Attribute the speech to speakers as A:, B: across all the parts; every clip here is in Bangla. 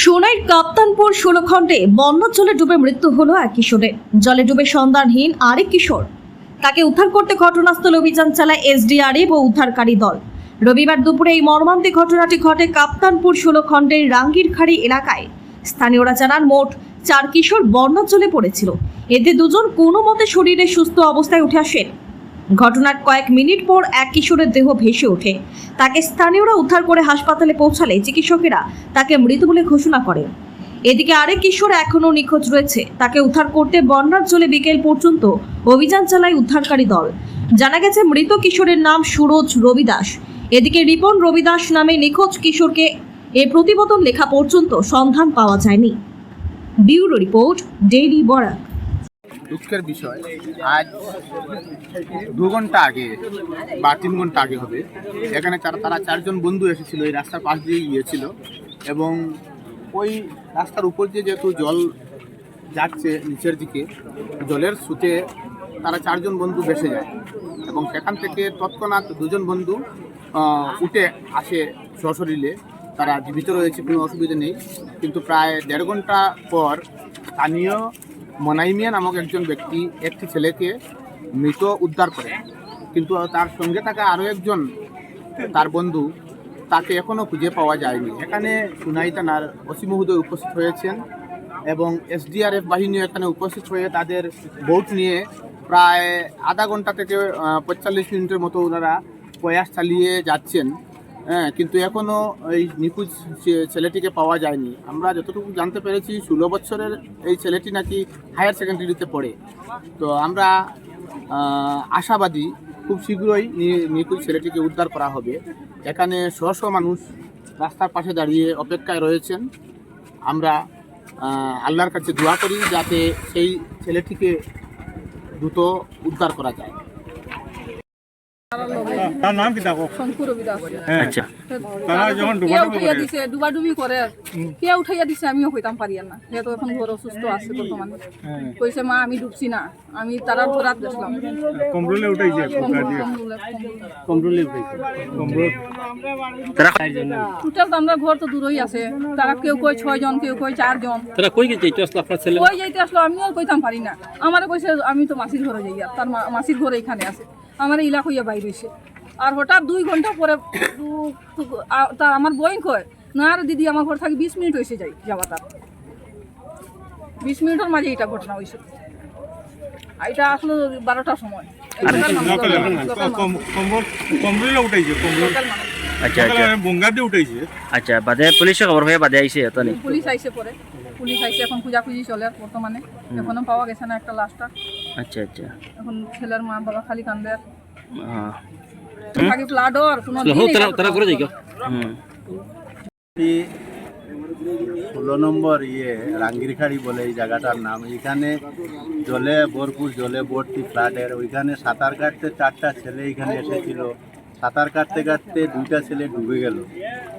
A: সোনাইর কাপ্তানপুর ষোলখণ্ডে বন্যার জলে ডুবে মৃত্যু হলো এক কিশোরের জলে ডুবে সন্ধানহীন আরেক কিশোর। তাকে উদ্ধার করতে ঘটনাস্থলে অভিযান চালায় এসডিআরএফ ও উদ্ধারকারী দল। রবিবার দুপুরে এই মর্মান্তিক ঘটনাটি ঘটে কাপ্তানপুর ষোলখণ্ডের রাঙ্গিরখাড়ি এলাকায়। স্থানীয়রা জানান, মোট চার কিশোর বন্যার জলে পড়েছিল। এতে দুজন কোনো মতে শরীরে সুস্থ অবস্থায় উঠে আসেন। ঘটনার কয়েক মিনিট পর এক কিশোরের দেহ ভেসে ওঠে। তাকে স্থানীয়রা উদ্ধার করে হাসপাতালে পৌঁছালে চিকিৎসকেরা তাকে মৃত বলে ঘোষণা করেন। এদিকে আরেক কিশোর এখনও নিখোঁজ রয়েছে। তাকে উদ্ধার করতে বন্যার জলে বিকেল পর্যন্ত অভিযান চালায় উদ্ধারকারী দল। জানা গেছে, মৃত কিশোরের নাম সুরজ রবিদাস। এদিকে রিপন রবিদাস নামে নিখোঁজ কিশোরকে এ প্রতিবেদন লেখা পর্যন্ত সন্ধান পাওয়া যায়নি। Bureau report, daily Barak.
B: দুঃখের বিষয়, আজ দু ঘণ্টা আগে বা তিন ঘণ্টা আগে হবে, এখানে চার তারা চারজন বন্ধু এসেছিল, এই রাস্তার পাশ দিয়ে গিয়েছিল এবং ওই রাস্তার উপর দিয়ে যেহেতু জল যাচ্ছে নিচের দিকে, জলের স্রোতে তারা চারজন বন্ধু ভেসে যায় এবং সেখান থেকে তৎক্ষণাৎ দুজন বন্ধু উঠে আসে সশরীরে। তারা জীবিত রয়েছে, কোনো অসুবিধা নেই। কিন্তু প্রায় দেড় ঘণ্টা পর স্থানীয় মনাইমিয়া নামক একজন ব্যক্তি একটি ছেলেকে মৃত উদ্ধার করে। কিন্তু তার সঙ্গে থাকা আরও একজন, তার বন্ধু, তাকে এখনও খুঁজে পাওয়া যায়নি। এখানে সুনাই থানার ওসি মহোদয় উপস্থিত হয়েছেন এবং এসডিআরএফ বাহিনী এখানে উপস্থিত হয়ে তাদের বোট নিয়ে প্রায় আধা ঘণ্টা থেকে পঁয়তাল্লিশ মিনিটের মতো ওনারা প্রয়াস চালিয়ে যাচ্ছেন। হ্যাঁ কিন্তু এখনও এই নিখোঁজ ছেলেটিকে পাওয়া যায়নি। আমরা যতটুকু জানতে পেরেছি, ষোলো বছরের এই ছেলেটি নাকি হায়ার সেকেন্ডারিতে পড়ে। তো আমরা আশাবাদী খুব শীঘ্রই নিখোঁজ ছেলেটিকে উদ্ধার করা হবে। এখানে শহ মানুষ রাস্তার পাশে দাঁড়িয়ে অপেক্ষায় রয়েছেন। আমরা আল্লাহর কাছে দোয়া করি যাতে সেই ছেলেটিকে দ্রুত উদ্ধার করা যায়।
C: তার নাম কি দেখো?
D: শঙ্কু রবিদাস।
C: আচ্ছা। তারা যখন
D: উঠাইয়া দিছে ডুবাডুবি করে। কে উঠাইয়া দিছে আমিও কইতাম পারি না। সে তো এখন ঘর অসুস্থ আছে বর্তমানে।
C: হ্যাঁ,
D: কইছে মা আমি ডুবছি না। আমি তারার ঘোরাত গেছিলাম
C: কমরুলে উঠাইছে
D: কমরুলে
C: কমরুল
D: টোটাল তো আমরা ঘর তো দূরই আছে। তারা কেউ কই ছয় জন কেউ কই চার জন।
E: তারা কই গেছে? আসলে আপনার ছেলে?
D: কই যাইতে আসলো? আমিও কইতাম পারি না। আমারে কইছে আমি তো মাসির ঘরে যাই তার মা- মাসির ঘরে এখানে আছে। আমার ইলা হইয়া বাইরে হইছে। আর হঠাৎ দুই ঘণ্টা পরে তা আমার বইন কয় না আর দিদি আমার ঘর থাকি বিশ মিনিট হয়েছে যাই যাওয়া তার। বিশ মিনিটের মাঝে এটা ঘটনা হয়েছে এটা আসলো বারোটার সময়।
E: আচ্ছা বাদে পুলিশে খবর হয়ে বাদে আইছে তো নি
D: পুলিশ আইসে পরে। পুলিশ আইসে এখন খোঁজাখুঁজি চলে আর বর্তমানে এখনও পাওয়া গেছে না একটা লাশটা।
E: আচ্ছা আচ্ছা।
D: এখন ছেলের মা বাবা খালি কান্দে
E: হ্যাঁ।
F: ষোলো নম্বর ইয়ে রাঙ্গিরখাড়ি বলে এই জায়গাটার নাম। এখানে জলে ভরপুর জলে ভর্তি ফ্লাডের ওইখানে সাঁতার কাটতে চারটা ছেলে এখানে এসেছিল। সাঁতার কাটতে কাটতে দুইটা ছেলে ডুবে গেল।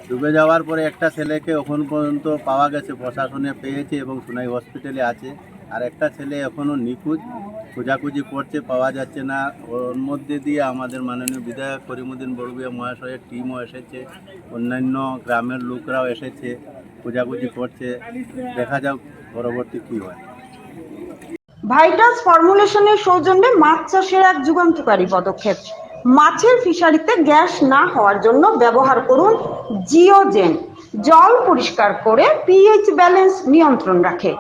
F: ডুবে যাওয়ার পরে একটা ছেলেকে এখন পর্যন্ত পাওয়া গেছে প্রশাসনে পেয়েছে এবং সোনাই হসপিটালে আছে। আর একটা ছেলে এখনও নিখোঁজ। খোঁজাখুঁজি করছে, পাওয়া যাচ্ছে না। ওর মধ্যে দিয়ে আমাদের মাননীয় বিধায়ক করিমুদ্দিন বড়ুয়া মহাশয়ের টিমও এসেছে। অন্যান্য গ্রামের লোকরাও এসেছে, খোঁজাখুঁজি করছে। দেখা যাক পরবর্তী কী হয়।
G: ভাইটাস ফর্মুলেশনের সৌজন্যে মাছ চাষের এক যুগান্তকারী পদক্ষেপ। মাছের ফিশারিতে গ্যাস না হওয়ার জন্য ব্যবহার করুন জিওজেন। জল পরিষ্কার করে পিএইচ ব্যালেন্স নিয়ন্ত্রণ রাখে।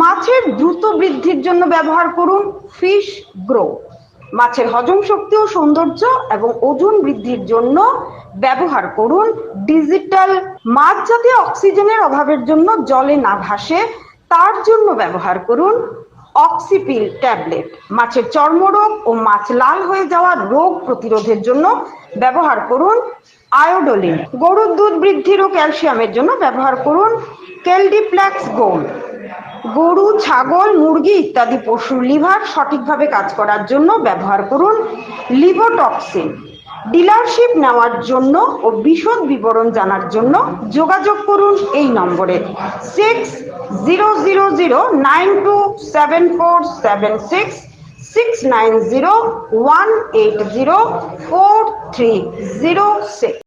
G: মাছের দ্রুত বৃদ্ধির জন্য ব্যবহার করুন ফিশ গ্রো মাছের হজম শক্তি ও সৌন্দর্য এবং ওজন বৃদ্ধির জন্য ব্যবহার করুন ডিজিটাল মাছ জাতীয় অক্সিজেনের অভাবের জন্য জলে না ভাসে, তার জন্য ব্যবহার করুন অক্সিপিল ট্যাবলেট মাছের চর্মরোগ ও মাছ লাল হয়ে যাওয়ার রোগ প্রতিরোধের জন্য ব্যবহার করুন আয়োডোলিন। গরুর দুধ বৃদ্ধির ও ক্যালসিয়ামের জন্য ব্যবহার করুন কেলডিপ্ল্যাক্স গোল্ড। গরু, ছাগল, মুরগি ইত্যাদি পশুর লিভার সঠিকভাবে কাজ করার জন্য ব্যবহার করুন লিভোটক্সিন। ডিলারশিপ নেওয়ার জন্য ও বিশদ বিবরণ জানার জন্য যোগাযোগ করুন এই নম্বরে। Six zero zero zero nine two seven four seven six six nine zero one eight zero four three zero six